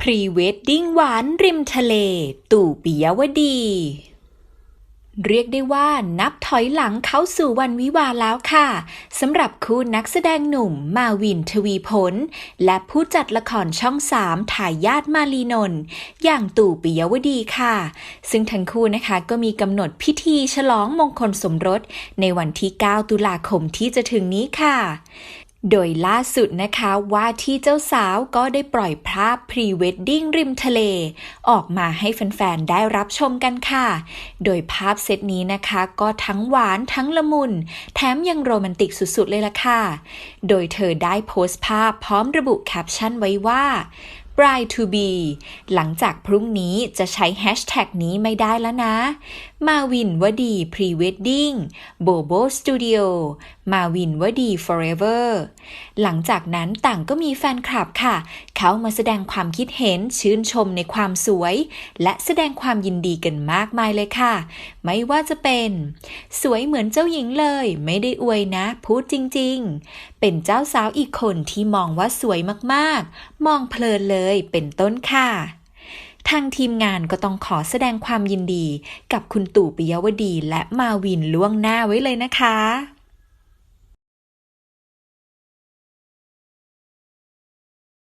พรีเวดดิ้งหวานริมทะเล ตู่ปิยวดี เรียกได้ว่านับถอยหลังเข้าสู่วันวิวาแล้วค่ะสำหรับคู่นักแสดงหนุ่มมาวินทวีผล และผู้จัดละครช่องสามถ่ายญาติมาลีนน์อย่างตู่ปิยวดีค่ะ ซึ่งทั้งคู่นะคะก็มีกำหนดพิธีฉลองมงคลสมรสในวันที่ 9 ตุลาคมที่จะถึงนี้ค่ะ โดยล่าสุดนะคะว่าที่เจ้าสาวก็ได้ปล่อยภาพพรีเวดดิ้งริมทะเล ออกมาให้แฟนๆ ได้รับชมกันค่ะ โดยภาพเซตนี้นะคะ ก็ทั้งหวานทั้งละมุน แถมยังโรแมนติกสุดๆ เลยล่ะค่ะ โดยเธอได้โพสต์ภาพพร้อมระบุแคปชั่นไว้ว่า bride to be หลังจากพรุ่งนี้จะใช้แฮชแท็กนี้ไม่ได้แล้วนะ มาวินวดีพรีเวดดิ้งโบโบสตูดิโอมาวินวดี forever หลังจากนั้นต่างก็มีแฟนคลับค่ะ เขามาแสดงความคิดเห็นชื่นชมในความสวย และแสดงความยินดีกันมากมายเลยค่ะ ไม่ว่าจะเป็น สวยเหมือนเจ้าหญิงเลย ไม่ได้อวยนะ พูดจริง ๆ เป็นเจ้าสาวอีกคนที่มองว่าสวยมากๆ มองเพลินเลยยเป็นต้นค่ะทางทีมงานก็ต้องขอแสดงความยินดีกับคุณตู่ปิยวดีและมาวินล่วงหน้าไว้เลยนะคะ